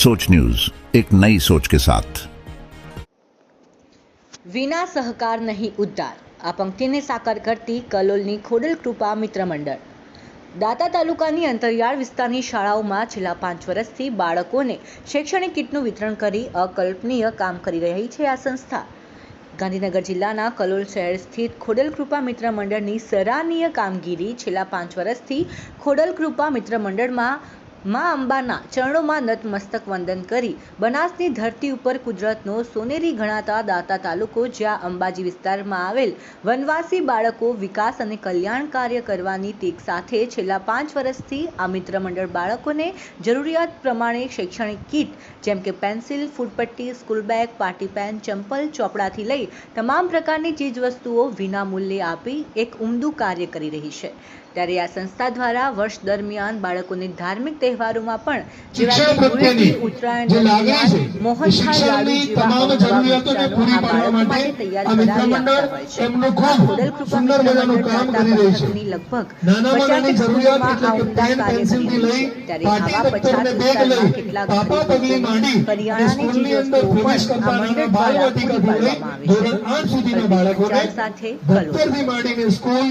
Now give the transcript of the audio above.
सोच न्यूज एक नई सोच के साथ વિના સહકાર નહીં ઉદ્ધાર આ પંક્તિને સાકાર કરતી કલોલની ખોડલ કૃપા મિત્ર મંડળ દાતા તાલુકાની અંતરિયાળ વિસ્તારની શાળાઓમાં છેલ્લા પાંચ વર્ષથી બાળકોને શૈક્ષણિક કીટનું વિતરણ કરી અકલ્પનીય કામ કરી રહી છે આ સંસ્થા ગાંધીનગર જિલ્લાના કલોલ શહેર સ્થિત ખોડલ કૃપા મિત્ર મંડળની સરાહનીય કામગીરી છેલ્લા પાંચ વર્ષથી ખોડલ કૃપા મિત્ર મંડળમાં મા અંબાના ચરણોમાં નતમસ્તક વંદન કરી. બનાસની ધરતી ઉપર કુદરતનો સોનેરી ગણાતા દાતા તાલુકો જ્યાં અંબાજી વિસ્તારમાં આવેલ વનવાસી બાળકો વિકાસ અને કલ્યાણ કાર્ય કરવાની ટેક સાથે છેલ્લા પાંચ વર્ષથી આ મિત્ર મંડળ બાળકોને જરૂરિયાત પ્રમાણે શૈક્ષણિક કીટ, જેમ કે પેન્સિલ, ફૂટપટ્ટી, સ્કૂલ બેગ પાર્ટી પેન, ચંપલ, ચોપડાથી લઈ તમામ પ્રકારની ચીજવસ્તુઓ વિના મૂલ્યે આપી એક ઉમદું કાર્ય કરી રહી છે. ત્યારે આ સંસ્થા દ્વારા વર્ષ દરમિયાન બાળકોને ધાર્મિક તહેવારોમાં પણ જેવા કે ધૂળેટી, ઉત્તરાયણ મોહનથાળ લાડુ જેવા બાળકો માટે તૈયાર મંડળ આપતા હોય છે. ખોડલ કૃપા સુંદર મિત્ર મજાનું મંડળ કામ દાતા કરી રહી છે. પંથકની લગભગ નાનામાં નાની 50 જરૂરિયાત સ્કૂલોમાં આ ઉમદા કાર્ય કરી છે. ત્યારે આવા પછાત વિસ્તારમાં કેટલાક લોકોને કરિયાણાની ચીજવસ્તુઓ પણ આ મંડળ દ્વારા પૂરી પાડવામાં આવે છે બાળકોને સાથે સ્કૂલ